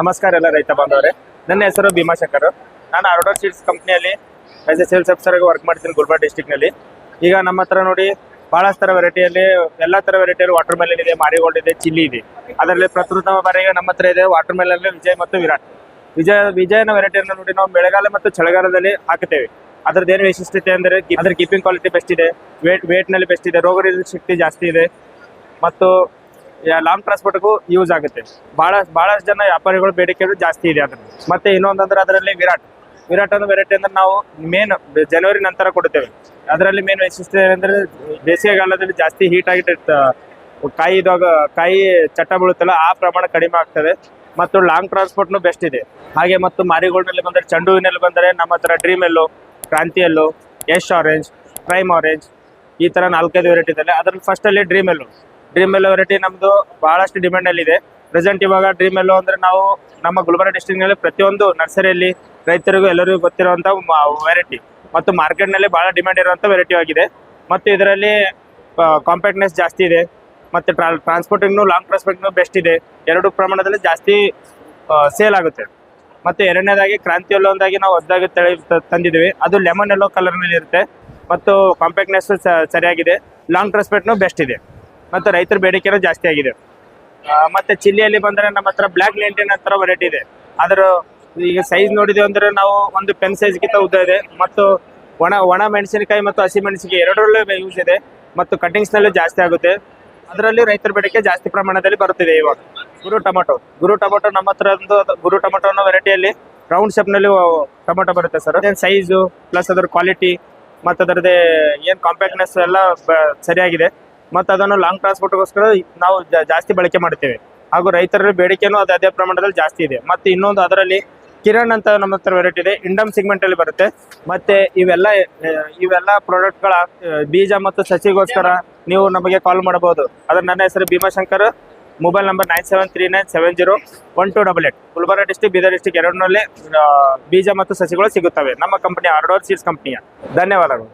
ನಮಸ್ಕಾರ ಎಲ್ಲ ರೈತ ಬಾಂಧವರೇ. ನನ್ನ ಹೆಸರು ಭೀಮಾಶಂಕರ್ ನಾನು ಅರೋಡೋ ಸೀಡ್ಸ್ ಕಂಪ್ನಿಯಲ್ಲಿ ಆಸ್ ಎ ಸೇಲ್ಸ್ ಆಫೀಸರ್ ಆಗಿ ವರ್ಕ್ ಮಾಡ್ತೀನಿ ಗುಲ್ಬರ್ಗ ಡಿಸ್ಟಿಕ್ನಲ್ಲಿ ಈಗ ನಮ್ಮ ಹತ್ರ ನೋಡಿ ಬಹಳಷ್ಟು ಥರ ವೆರೈಟಿಯಲ್ಲಿ ಎಲ್ಲ ಥರ ವೆರೈಟಿಯಲ್ಲಿ ವಾಟರ್ ಮೆಲನ್ ಇದೆ, ಮಾರಿಗೋಲ್ಡ್ ಇದೆ, ಚಿಲ್ಲಿ ಇದೆ. ಅದರಲ್ಲಿ ಪ್ರಕೃತ ಬಾರಿಗೆ ನಮ್ಮ ಹತ್ರ ಇದೆ ವಾಟರ್ ಮೆಲನ್ ವಿಜಯ್ ಮತ್ತು ವಿರಾಟ್. ವಿಜಯ, ವಿಜಯನ ವೆರೈಟಿಯನ್ನು ನೋಡಿ ನಾವು ಬೆಳೆಗಾಲ ಮತ್ತು ಚಳಿಗಾಲದಲ್ಲಿ ಹಾಕುತ್ತೇವೆ. ಅದ್ರದ್ದು ಏನು ವಿಶಿಷ್ಟತೆ ಅಂದರೆ ಅದ್ರ ಕೀಪಿಂಗ್ ಕ್ವಾಲಿಟಿ ಬೆಸ್ಟ್ ಇದೆ ವೇಟ್ ವೇಟ್ನಲ್ಲಿ ಬೆಸ್ಟ್ ಇದೆ ರೋಗ ಶಕ್ತಿ ಜಾಸ್ತಿ ಇದೆ. ಮತ್ತು ಲಾಂಗ್ ಟ್ರಾನ್ಸ್ಪೋರ್ಟ್ಗೂ ಯೂಸ್ ಆಗುತ್ತೆ. ಭಾಳ ಭಾಳಷ್ಟು ಜನ ವ್ಯಾಪಾರಿಗಳು ಬೇಡಿಕೆ ಜಾಸ್ತಿ ಇದೆ ಅದ್ರ ಮತ್ತೆ ಇನ್ನೊಂದಂದ್ರೆ ಅದರಲ್ಲಿ ವಿರಾಟ್. ವಿರಾಟ್ ಅನ್ನೋ ವೆರೈಟಿ ಅಂದ್ರೆ ನಾವು ಮೇನ್ ಜನವರಿ ನಂತರ ಕೊಡುತ್ತೇವೆ. ಅದರಲ್ಲಿ ಮೇನ್ ವೈಶಿಷ್ಟ್ಯ ಏನಂದ್ರೆ ಬೇಸಿಗೆಗಾಲದಲ್ಲಿ ಜಾಸ್ತಿ ಹೀಟ್ ಆಗಿಟ್ಟ ಕಾಯಿ ಇದಾಗ ಕಾಯಿ ಚಟ್ಟ ಬೀಳುತ್ತಲ್ಲ ಆ ಪ್ರಮಾಣ ಕಡಿಮೆ ಆಗ್ತದೆ. ಮತ್ತು ಲಾಂಗ್ ಟ್ರಾನ್ಸ್ಪೋರ್ಟ್ನು ಬೆಸ್ಟ್ ಇದೆ. ಹಾಗೆ ಮತ್ತು ಮಾರಿಗೋಲ್ಡ್ನಲ್ಲಿ ಬಂದರೆ ಚೆಂಡು ಹೂವಿನಲ್ಲಿ ಬಂದರೆ ನಮ್ಮ ಹತ್ರ dream yellow Kranti yellow Yash orange prime orange ಈ ಥರ ನಾಲ್ಕೈದು ವೆರೈಟಿ ಇದೆ. ಅದ್ರಲ್ಲಿ ಫಸ್ಟಲ್ಲಿ dream yellow dream yellow variety ನಮ್ದು ಬಹಳಷ್ಟು ಡಿಮ್ಯಾಂಡ್ ಅಲ್ಲಿ ಇದೆ ಪ್ರೆಸೆಂಟ್ ಇವಾಗ ಡ್ರೀಮ್ ಎಲ್ಲೋ ಅಂದ್ರೆ ನಾವು ನಮ್ಮ ಗುಲ್ಬರ್ಗ ಡಿಸ್ಟ್ರಿಕ್ನಲ್ಲಿ ಪ್ರತಿಯೊಂದು ನರ್ಸರಿಯಲ್ಲಿ ರೈತರಿಗೂ ಎಲ್ಲರಿಗೂ ಗೊತ್ತಿರುವಂತ ವೆರೈಟಿ ಮತ್ತು ಮಾರ್ಕೆಟ್ನಲ್ಲಿ ಬಹಳ ಡಿಮ್ಯಾಂಡ್ ಇರುವಂತ ವೆರೈಟಿ ಆಗಿದೆ. ಮತ್ತು ಇದರಲ್ಲಿ ಕಾಂಪ್ಯಾಕ್ಟ್ನೆಸ್ ಜಾಸ್ತಿ ಇದೆ. ಮತ್ತು ಟ್ರಾ ಟ್ರಾನ್ಸ್ಪೋರ್ಟಿಂಗ್ನು ಲಾಂಗ್ ಟ್ರಾನ್ಸ್ಪೋರ್ಟಿಂಗ್ನು ಬೆಸ್ಟ್ ಇದೆ. ಎರಡು ಪ್ರಮಾಣದಲ್ಲಿ ಜಾಸ್ತಿ ಸೇಲ್ ಆಗುತ್ತೆ. ಮತ್ತು ಎರಡನೇದಾಗಿ ಕ್ರಾಂತಿ ಎಲ್ಲೋ ಒಂದಾಗಿ ನಾವು ಹೊಸದಾಗಿ ತಳಿ ತಂದಿದ್ದೀವಿ. ಅದು ಲೆಮನ್ ಎಲ್ಲೋ ಕಲರ್ನಲ್ಲಿ ಇರುತ್ತೆ ಮತ್ತು ಕಾಂಪ್ಯಾಕ್ಟ್ನೆಸ್ ಸರಿಯಾಗಿದೆ. ಲಾಂಗ್ ಟ್ರಾನ್ಸ್ಪೋರ್ಟ್ನು ಬೆಸ್ಟ್ ಇದೆ. ಮತ್ತು ರೈತರ ಬೇಡಿಕೆನೂ ಜಾಸ್ತಿ ಆಗಿದೆ. ಮತ್ತೆ ಚಿಲ್ಲಿಯಲ್ಲಿ ಬಂದರೆ ನಮ್ಮ ಹತ್ರ ಬ್ಲ್ಯಾಕ್ ಲೆಂಟಿನ್ ಹತ್ರ ವೆರೈಟಿ ಇದೆ. ಅದರ ಈಗ ಸೈಜ್ ನೋಡಿದ್ವಿ ಅಂದರೆ ನಾವು ಒಂದು ಪೆನ್ ಸೈಜ್ಗಿಂತ ಉದ್ದ ಇದೆ. ಮತ್ತು ಒಣ ಒಣ ಮೆಣಸಿನಕಾಯಿ ಮತ್ತು ಹಸಿ ಮೆಣಸಿನಕಾಯಿ ಎರಡರಲ್ಲೂ ಯೂಸ್ ಇದೆ. ಮತ್ತು ಕಟಿಂಗ್ಸ್ನಲ್ಲೂ ಜಾಸ್ತಿ ಆಗುತ್ತೆ. ಅದರಲ್ಲಿ ರೈತರ ಬೇಡಿಕೆ ಜಾಸ್ತಿ ಪ್ರಮಾಣದಲ್ಲಿ ಬರುತ್ತಿದೆ ಇವಾಗ. ಗುರು ಟೊಮೊಟೊ. ಗುರು ಟೊಮೊಟೊ ನಮ್ಮ ಹತ್ರ ಒಂದು, ಗುರು ಟೊಮೊಟೊ ಅನ್ನೋ ವೆರೈಟಿಯಲ್ಲಿ ರೌಂಡ್ ಶೇಪ್ನಲ್ಲಿ ಟೊಮೊಟೊ ಬರುತ್ತೆ ಸರ್ ಅದೇನು ಸೈಜು ಪ್ಲಸ್ ಅದರ ಕ್ವಾಲಿಟಿ ಮತ್ತು ಅದರದ್ದೇ ಏನು ಕಾಂಪ್ಯಾಕ್ಟ್ನೆಸ್ ಎಲ್ಲ ಸರಿಯಾಗಿದೆ. ಮತ್ತು ಅದನ್ನು ಲಾಂಗ್ ಟ್ರಾನ್ಸ್ಪೋರ್ಟ್ಗೋಸ್ಕರ ನಾವು ಜಾಸ್ತಿ ಬಳಕೆ ಮಾಡ್ತೇವೆ. ಹಾಗೂ ರೈತರ ಬೇಡಿಕೆನೂ ಅದು ಅದೇ ಪ್ರಮಾಣದಲ್ಲಿ ಜಾಸ್ತಿ ಇದೆ. ಮತ್ತು ಇನ್ನೊಂದು ಅದರಲ್ಲಿ ಕಿರಣ್ ಅಂತ ನಮ್ಮ ಹತ್ರ ವೆರೈಟಿ ಇದೆ. ಇಂಡಮ್ ಸಿಗ್ಮೆಂಟ್ ಅಲ್ಲಿ ಬರುತ್ತೆ. ಮತ್ತೆ ಇವೆಲ್ಲ ಇವೆಲ್ಲ ಪ್ರಾಡಕ್ಟ್ಗಳ ಬೀಜ ಮತ್ತು ಸಸಿಗೋಸ್ಕರ ನೀವು ನಮಗೆ ಕಾಲ್ ಮಾಡಬಹುದು. ಅದ್ರ ನನ್ನ ಹೆಸರು Bhimashankar. Mobile number nine seven three nine seven zero one two double eight Gulbarga district Bidar district ಎರಡರಲ್ಲಿ ಬೀಜ ಮತ್ತು ಸಸಿಗಳು ಸಿಗುತ್ತವೆ. ನಮ್ಮ ಕಂಪನಿ ಆರ್ಡೋರ್ ಸೀಡ್ಸ್ ಕಂಪನಿಯ ಧನ್ಯವಾದಗಳು.